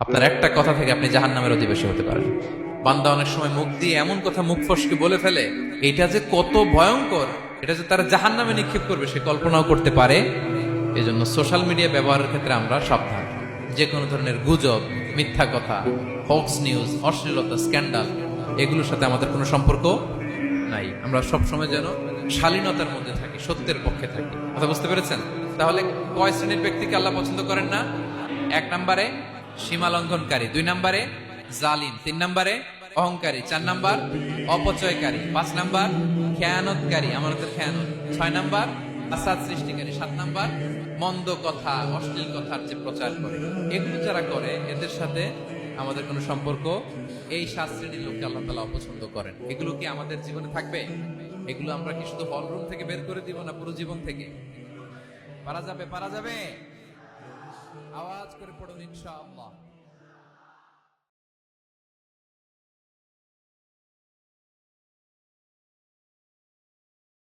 আপনার একটা কথা থেকে আপনি জাহান নামের অধিবেশী হতে পারেন। বান্দা অনেক সময় মুখ দিয়ে এমন কথা মুখ ফসকে বলে ফেলে, এটা যে কত ভয়ঙ্কর, এটা যে তারা জাহান নামে নিক্ষেপ করবে সে কল্পনাও করতে পারে। এই জন্য সোশ্যাল মিডিয়া ব্যবহারের ক্ষেত্রে আমরা সাবধান। যে কোনো ধরনের গুজব, মিথ্যা কথা হক্স নিউজ অশ্লীলতা স্ক্যান্ডাল এগুলোর সাথে আমাদের কোনো সম্পর্ক নাই। আমরা সব সময় যেন শালীনতার মধ্যে থাকি, সত্যের পক্ষে থাকি। কথা বুঝতে পেরেছেন? তাহলে কয় শ্রেণির ব্যক্তিকে আল্লাহ পছন্দ করেন না? এক নম্বরে সীমা লঙ্ঘনকারী দুই নম্বরে জালিম, তিন নম্বরে অহংকারী, চার নাম্বার অপচয়কারী, পাঁচ নাম্বার খেয়ানতকারী, আমানতের খেয়ানত। ছয় নাম্বার আসাদ সৃষ্টিকারী, সাত নাম্বার মন্দ কথা, অশ্লীল কথার যে প্রচার করে। এগুলো যারা করে, এদের সাথে আমাদের কোনো সম্পর্ক এই সাত শ্রেণির লোককে আল্লাহ তালা অপছন্দ করেন। এগুলো কি আমাদের জীবনে থাকবে? এগুলো আমরা কি শুধু হলরুম থেকে বের করে দিব না পুরো জীবন থেকে? পারা যাবে পারা যাবে। করে পড়ুন ইনশাআল্লাহ